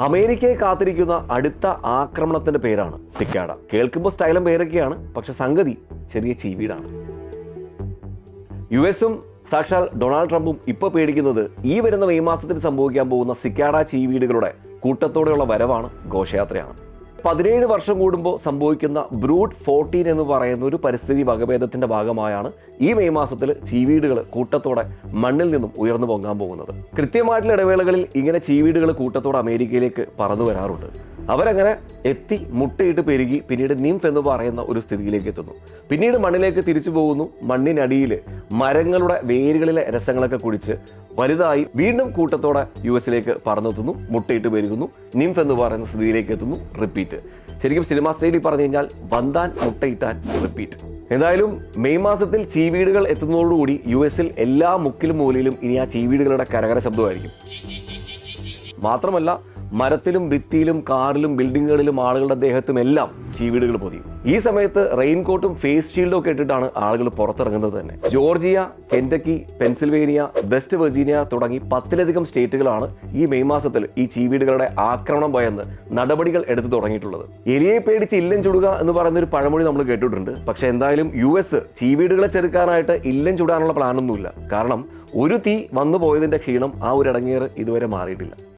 അമേരിക്കയെ കാത്തിരിക്കുന്ന അടുത്ത ആക്രമണത്തിന്റെ പേരാണ് സിക്കാഡ. കേൾക്കുമ്പോൾ സ്റ്റൈലും പേരൊക്കെയാണ് പക്ഷെ സംഗതി ചെറിയ ചീവീടാണ്. യു എസും സാക്ഷാൽ ഡൊണാൾഡ് ട്രംപും ഇപ്പോൾ പേടിക്കുന്നത് ഈ വരുന്ന മെയ് മാസത്തിൽ സംഭവിക്കാൻ പോകുന്ന സിക്കാഡ ചീവീടുകളുടെ കൂട്ടത്തോടെയുള്ള വരവാണ് ഘോഷയാത്രയാണ്. പതിനേഴ് വർഷം കൂടുമ്പോൾ സംഭവിക്കുന്ന ബ്രൂട്ട് ഫോർട്ടീൻ എന്ന് പറയുന്ന ഒരു പരിസ്ഥിതി വകഭേദത്തിന്റെ ഭാഗമായാണ് ഈ മെയ് മാസത്തിൽ ചീവീടുകൾ കൂട്ടത്തോടെ മണ്ണിൽ നിന്നും ഉയർന്നു പൊങ്ങാൻ പോകുന്നത്. കൃത്യമായിട്ടുള്ള ഇടവേളകളിൽ ഇങ്ങനെ ചീവീടുകൾ കൂട്ടത്തോടെ അമേരിക്കയിലേക്ക് പറന്നു വരാറുണ്ട്. അവരങ്ങനെ എത്തി മുട്ടയിട്ട് പെരുകി പിന്നീട് നിംഫ് എന്ന് പറയുന്ന ഒരു സ്ഥിതിയിലേക്ക് എത്തുന്നു. പിന്നീട് മണ്ണിലേക്ക് തിരിച്ചു പോകുന്നു. മണ്ണിനടിയിൽ മരങ്ങളുടെ വേരുകളിലെ രസങ്ങളൊക്കെ കുടിച്ച് വലുതായി വീണ്ടും കൂട്ടത്തോടെ യു എസിലേക്ക് പറന്നെത്തുന്നു. മുട്ടയിട്ട് പെരുകുന്നു. നിംഫ് എന്ന് പറയുന്ന സ്ഥിതിയിലേക്ക് എത്തുന്നു. റിപ്പീറ്റ്. ശരിക്കും സിനിമാ സ്റ്റൈലിൽ പറഞ്ഞു കഴിഞ്ഞാൽ വന്താൻ മുട്ടയിട്ടാൻ റിപ്പീറ്റ്. എന്തായാലും മെയ് മാസത്തിൽ ചീവീടുകൾ എത്തുന്നതോടുകൂടി യു എസിൽ എല്ലാ മുക്കിലും മൂലയിലും ഇനി ആ ചീവീടുകളുടെ കരകര ശബ്ദമായിരിക്കും. മാത്രമല്ല മരത്തിലും ഭിത്തിയിലും കാറിലും ബിൽഡിങ്ങുകളിലും ആളുകളുടെ ദേഹത്തും എല്ലാം ചീവീടുകൾ പൊതിയും. ഈ സമയത്ത് റെയിൻകോട്ടും ഫേസ് ഷീൽഡും ഒക്കെ ഇട്ടിട്ടാണ് ആളുകൾ പുറത്തിറങ്ങുന്നത് തന്നെ. Georgia Kentucky Pennsylvania West Virginia തുടങ്ങി പത്തിലധികം സ്റ്റേറ്റുകളാണ് ഈ മെയ് മാസത്തിൽ ഈ ചീവീടുകളുടെ ആക്രമണം ഭയന്ന് നടപടികൾ എടുത്തു തുടങ്ങിയിട്ടുള്ളത്. എലിയെ പേടിച്ച് ഇല്ലം ചുടുക എന്ന് പറയുന്ന ഒരു പഴമൊഴി നമ്മൾ കേട്ടിട്ടുണ്ട്. പക്ഷെ എന്തായാലും യു എസ് ചീവീടുകളെ ചെറുക്കാനായിട്ട് ഇല്ലം ചുടാനുള്ള പ്ലാനൊന്നുമില്ല. കാരണം ഒരു തീ വന്നു പോയതിന്റെ ക്ഷീണം ആ ഒരു ഇടങ്ങേറ് ഇതുവരെ മാറിയിട്ടില്ല.